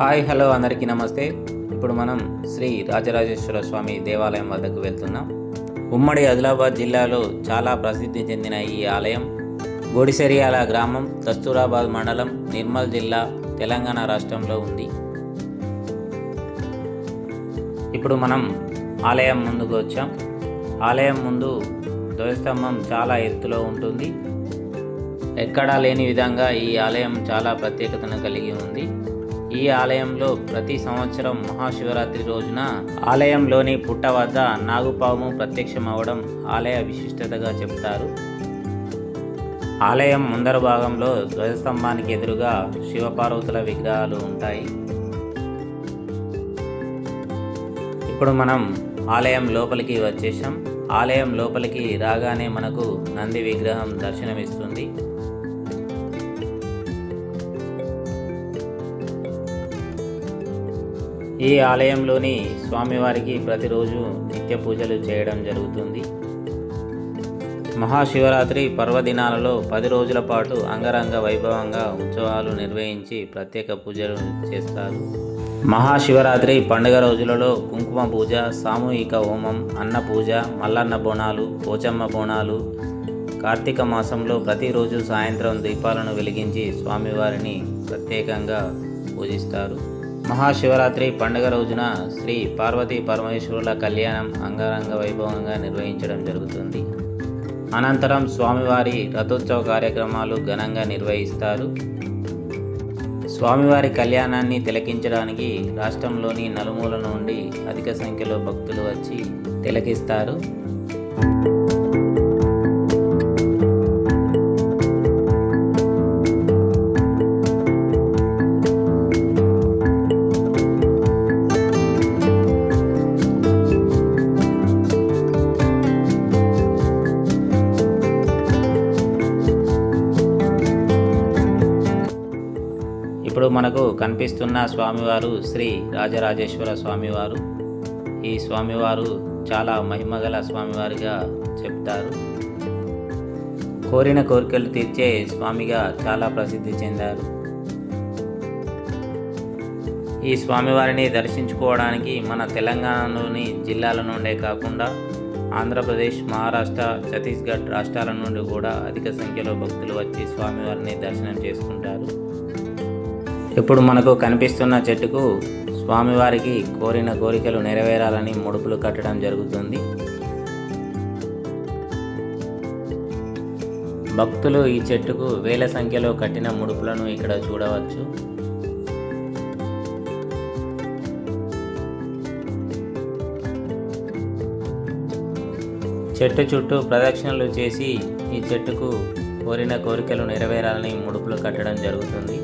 Hi hello అందరికీ నమస్తే. ఇప్పుడు మనం శ్రీ రాజరాజేశ్వర స్వామి దేవాలయం వద్దకు వెళ్తున్నాం. ఉమ్మడి ఆదిలాబాద్ జిల్లాలో చాలా ప్రసిద్ధి చెందిన ఈ ఆలయం గోడిసెరియాల గ్రామం దస్తూరాబాద్ మండలం నిర్మల్ జిల్లా తెలంగాణ రాష్ట్రంలో ఉంది. ఇప్పుడు మనం ఆలయం ముందుకు వచ్చాం. ఆలయం ముందు ధ్వజస్తంభం చాలా ఎత్తులో ఉంటుంది. ఎక్కడా లేని విధంగా ఈ ఆలయం చాలా ప్రత్యేకతను కలిగి ఉంది. ఈ ఆలయంలో ప్రతి సంవత్సరం మహాశివరాత్రి రోజున ఆలయంలోని పుట్ట వద్ద నాగుపాము ప్రత్యక్షమవడం ఆలయ విశిష్టతగా చెప్తారు ఆలయం ముందర భాగంలో ధ్వజస్తంభానికి ఎదురుగా శివపార్వతుల విగ్రహాలు ఉంటాయి. ఇప్పుడు మనం ఆలయం లోపలికి వచ్చేసాం ఆలయం లోపలికి రాగానే మనకు నంది విగ్రహం దర్శనమిస్తుంది. ఈ ఆలయంలోని స్వామివారికి ప్రతిరోజు నిత్య పూజలు చేయడం జరుగుతుంది. మహాశివరాత్రి పర్వదినాలలో పది రోజుల పాటు అంగరంగ వైభవంగా ఉత్సవాలు నిర్వహించి ప్రత్యేక పూజలు చేస్తారు. మహాశివరాత్రి పండుగ రోజులలో కుంకుమ పూజ సామూహిక హోమం అన్న పూజ మల్లన్న బోనాలు పోచమ్మ బోనాలు కార్తీక మాసంలో ప్రతిరోజు సాయంత్రం దీపాలను వెలిగించి స్వామివారిని ప్రత్యేకంగా పూజిస్తారు. మహాశివరాత్రి పండుగ రోజున శ్రీ పార్వతీ పరమేశ్వరుల కళ్యాణం అంగరంగ వైభవంగా నిర్వహించడం జరుగుతుంది. అనంతరం స్వామివారి రథోత్సవ కార్యక్రమాలు ఘనంగా నిర్వహిస్తారు. స్వామివారి కళ్యాణాన్ని తిలకించడానికి రాష్ట్రంలోని నలుమూల నుండి అధిక సంఖ్యలో భక్తులు వచ్చి తిలకిస్తారు. ఇప్పుడు మనకు కనిపిస్తున్న స్వామివారు శ్రీ రాజరాజేశ్వర స్వామివారు. ఈ స్వామివారు చాలా మహిమగల స్వామివారిగా చెప్తారు. కోరిన కోరికలు తీర్చే స్వామిగా చాలా ప్రసిద్ధి చెందారు. ఈ స్వామివారిని దర్శించుకోవడానికి మన తెలంగాణలోని జిల్లాల నుండే కాకుండా ఆంధ్రప్రదేశ్ మహారాష్ట్ర ఛత్తీస్గఢ్ రాష్ట్రాల నుండి కూడా అధిక సంఖ్యలో భక్తులు వచ్చి స్వామివారిని దర్శనం చేసుకుంటారు. ఇప్పుడు మనకు కనిపిస్తున్న చెట్టుకు స్వామివారికి కోరిన కోరికలు నెరవేరాలని ముడుపులు కట్టడం జరుగుతుంది. భక్తులు ఈ చెట్టుకు వేల సంఖ్యలో కట్టిన ముడుపులను ఇక్కడ చూడవచ్చు. చెట్టు చుట్టూ ప్రదక్షిణలు చేసి ఈ చెట్టుకు కోరిన కోరికలు నెరవేరాలని ముడుపులు కట్టడం జరుగుతుంది.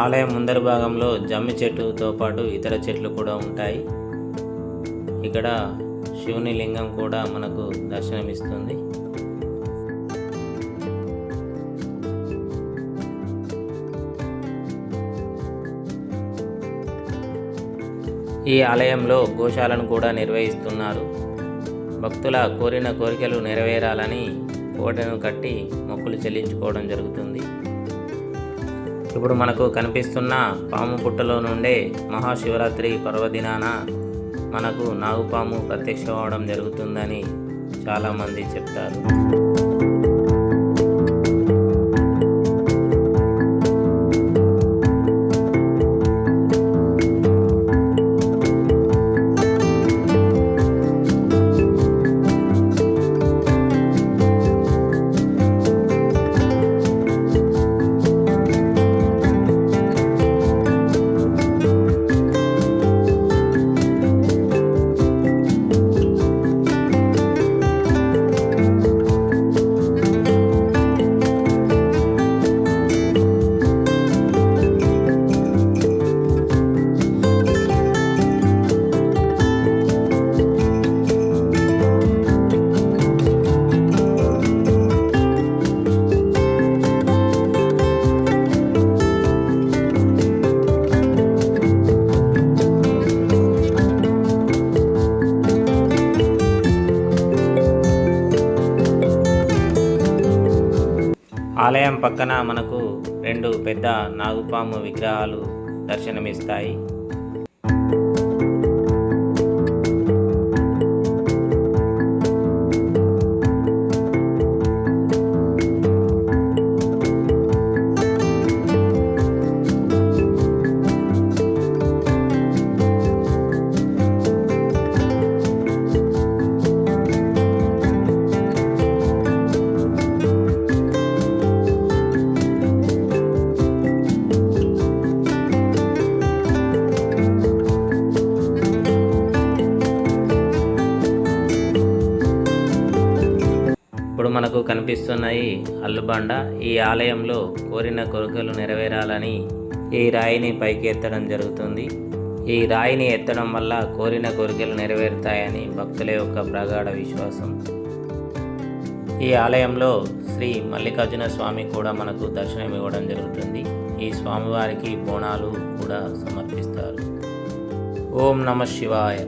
ఆలయం ముందరి భాగంలో జమ్మి చెట్టుతో పాటు ఇతర చెట్లు కూడా ఉంటాయి. ఇక్కడ శివుని లింగం కూడా మనకు దర్శనమిస్తుంది. ఈ ఆలయంలో గోశాలను కూడా నిర్వహిస్తున్నారు. భక్తుల కోరిన కోరికలు నెరవేరాలని కోటను కట్టి మొక్కులు చెల్లించుకోవడం జరుగుతుంది. ఇప్పుడు మనకు కనిపిస్తున్న పాము పుట్టలో నుండే మహాశివరాత్రి పర్వదినాన మనకు నాగుపాము ప్రత్యక్షం అవడం జరుగుతుందని చాలామంది చెప్తారు. ఆలయం పక్కన మనకు రెండు పెద్ద నాగుపాము విగ్రహాలు దర్శనమిస్తాయి. ఇప్పుడు మనకు కనిపిస్తున్నాయి అల్లుబండ. ఈ ఆలయంలో కోరిన కోరికలు నెరవేరాలని ఈ రాయిని పైకి ఎత్తడం జరుగుతుంది. ఈ రాయిని ఎత్తడం వల్ల కోరిన కోరికలు నెరవేరుతాయని భక్తుల యొక్క ప్రగాఢ విశ్వాసం. ఈ ఆలయంలో శ్రీ మల్లికార్జున స్వామి కూడా మనకు దర్శనం ఇవ్వడం జరుగుతుంది. ఈ స్వామివారికి బోనాలు కూడా సమర్పిస్తారు. ఓం నమ శివాయ.